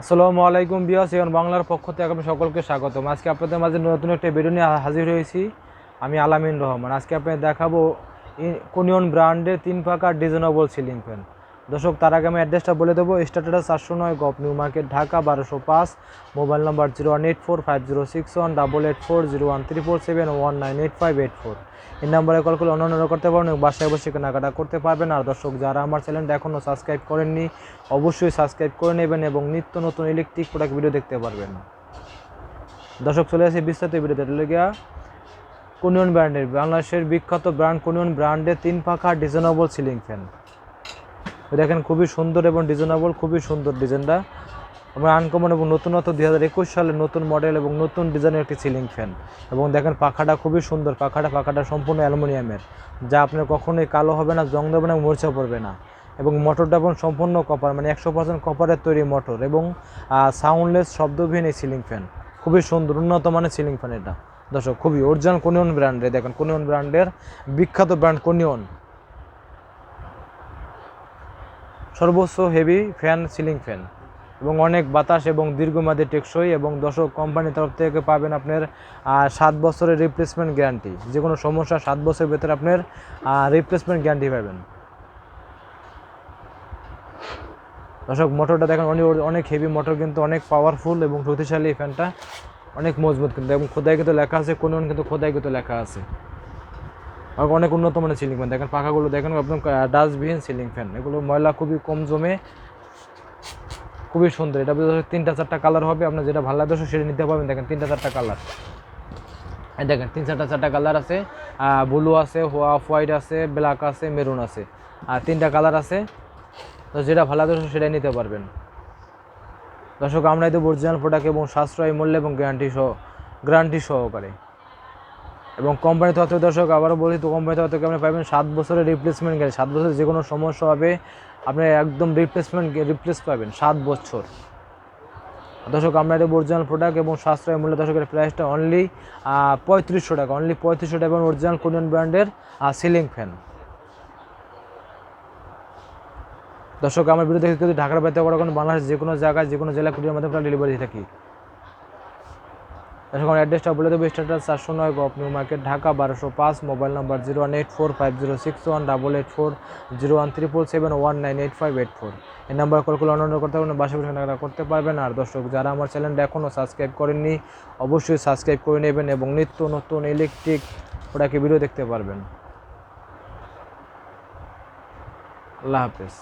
আসসালামু আলাইকুম বিয়াস এখন বাংলার পক্ষ থেকে আমি সকলকে স্বাগতম। আজকে আপনাদের মাঝে নতুন একটা ভিডিও নিয়ে হাজির হয়েছি। আমি আলামিন রহমান। আজকে আপনাকে দেখাবো কোনিয়ন ব্র্যান্ডের তিন পাকা ডিজনেবল সিলিং ফ্যান দর্শক, তার আগে আমি অ্যাড্রেসটা বলে দেবো। স্টার্টার চারশো নয় গপ নিউ মার্কেট, ঢাকা বারোশো পাঁচ। Mobile number zero one eight four five zero six one double eight four zero one three four seven one nine eight five eight four এই নাম্বারে কল করে অন্য করতে এবং বাসায় বসে কেনাকাটা করতে পারবেন। আর দর্শক, যারা আমার চ্যানেলটা এখনও সাবস্ক্রাইব করেননি, অবশ্যই সাবস্ক্রাইব করে নেবেন এবং নিত্য নতুন ইলেকট্রিক প্রোডাক্ট ভিডিও দেখতে পারবেন। দর্শক, চলে আসে বিস্তারিত ভিডিওতে লেগা কোনিয়ন ব্র্যান্ডের বাংলাদেশের বিখ্যাত ব্র্যান্ড, কোনিয়ন ব্র্যান্ডের তিন পাখা ডিজাইনেবল সিলিং ফ্যান দেখেন খুবই সুন্দর এবং ডিজাইনেবল খুবই সুন্দর ডিজাইনটা আমরা আনকমন এবং নতুনত্ব দুই হাজার একুশ সালের নতুন মডেল এবং নতুন ডিজাইনের একটি সিলিং ফ্যান এবং দেখেন পাখাটা খুবই সুন্দর, পাখাটা পাখাটা সম্পূর্ণ অ্যালুমিনিয়ামের, যা আপনার কখনোই কালো হবে না, জং দেবে না মরিচা পড়বে না। এবং মোটরটা এবং সম্পূর্ণ কপার মানে একশো পার্সেন্ট কপারের তৈরি মোটর এবং সাউন্ডলেস শব্দবিহীন এই সিলিং ফ্যান খুবই সুন্দর, উন্নত মানের সিলিং ফ্যান এটা। দর্শক, খুবই অরিজিনাল কোনিয়ন ব্র্যান্ডের দেখেন কোনিয়ন ব্র্যান্ডের বিখ্যাত ব্র্যান্ড কোনিয়ন সর্বোচ্চ হেভি ফ্যান, সিলিং ফ্যান। এবং অনেক বাতাস এবং দীর্ঘমেয়াদী টেকসই এবং দর্শক কোম্পানির তরফ থেকে পাবেন আপনার সাত বছরের রিপ্লেসমেন্ট গ্যারান্টি যে কোনো সমস্যা সাত বছরের ভেতরে আপনার রিপ্লেসমেন্ট গ্যারান্টি পাবেন। দর্শক মোটরটা দেখেন, অনেক অনেক হেভি মোটর কিন্তু অনেক পাওয়ারফুল এবং শক্তিশালী ফ্যানটা। অনেক মজবুত কিন্তু, এবং খোদাই কিন্তু লেখা আছে, কোন কিন্তু খোদাই কিন্তু লেখা আছে। অনেক উন্নত মানের সিলিং ফ্যান দেখেন পাখাগুলো দেখেন একদম ডাস্টবিহীন সিলিং ফ্যান এগুলো ময়লা খুবই কম জমে, খুবই সুন্দর। এটা তিনটা চারটা কালার হবে। আপনার যেটা ভালো লাগে সেটা নিতে পারবেন। দেখেন তিনটা চারটা কালার দেখেন, তিন চারটা চারটা কালার আছে। ব্লু আছে অফ হোয়াইট আছে ব্ল্যাক আছে মেরুন আছে। আর তিনটা কালার আছে। তো যেটা ভালো লাগে সেটাই নিতে পারবেন। দর্শক, আমরা তো অরিজিনাল প্রোডাক্ট এবং সাশ্রয় মূল্য এবং গ্যারান্টি সহ গ্যারান্টি সহকারে। এবং কোম্পানি থেকে দর্শক, আবারও বলি তো কোম্পানি থেকে আপনি পাবেন সাত বছরের রিপ্লেসমেন্ট গ্যারেন্টি সাত বছরের যে কোনো সমস্যা হবে, আপনি একদম রিপ্লেসমেন্ট রিপ্লেস পাবেন সাত বছর। দর্শক, আমরা এটা অরিজিনাল প্রোডাক্ট এবং সাশ্রয় মূল্য দর্শকের প্রাইসটা অনলি পঁয়ত্রিশশো টাকা অনলি পঁয়ত্রিশশো টাকা এবং অরিজিনাল কোরিয়ান ব্র্যান্ডের সিলিং ফ্যান দর্শক, আমার দেখে যদি ঢাকার বাইরে করা কোনো বাংলাদেশ যে কোনো জায়গায়, যে কোনো জেলা কুরিয়ার মাধ্যমে ডেলিভারি থাকি। দর্শক অ্যাড্রেসটা বলে দেবো স্টার্টার চারশো নয় গপ নিউ মার্কেট ঢাকা বারোশো পাঁচ, mobile number zero one eight four five zero six one, double eight four zero one triple seven one nine eight five eight four. এই নাম্বার কল করে অন্য করতে পারবেন বাসা বসে কেনাকাটা করতে পারবেন। আর দর্শক, যারা আমার চ্যানেলটা এখনও সাবস্ক্রাইব করেননি, অবশ্যই সাবস্ক্রাইব করে নেবেন এবং নিত্য নতুন ইলেকট্রিক প্রোডাক্টের ভিডিও দেখতে পারবেন। আল্লাহ হাফেজ।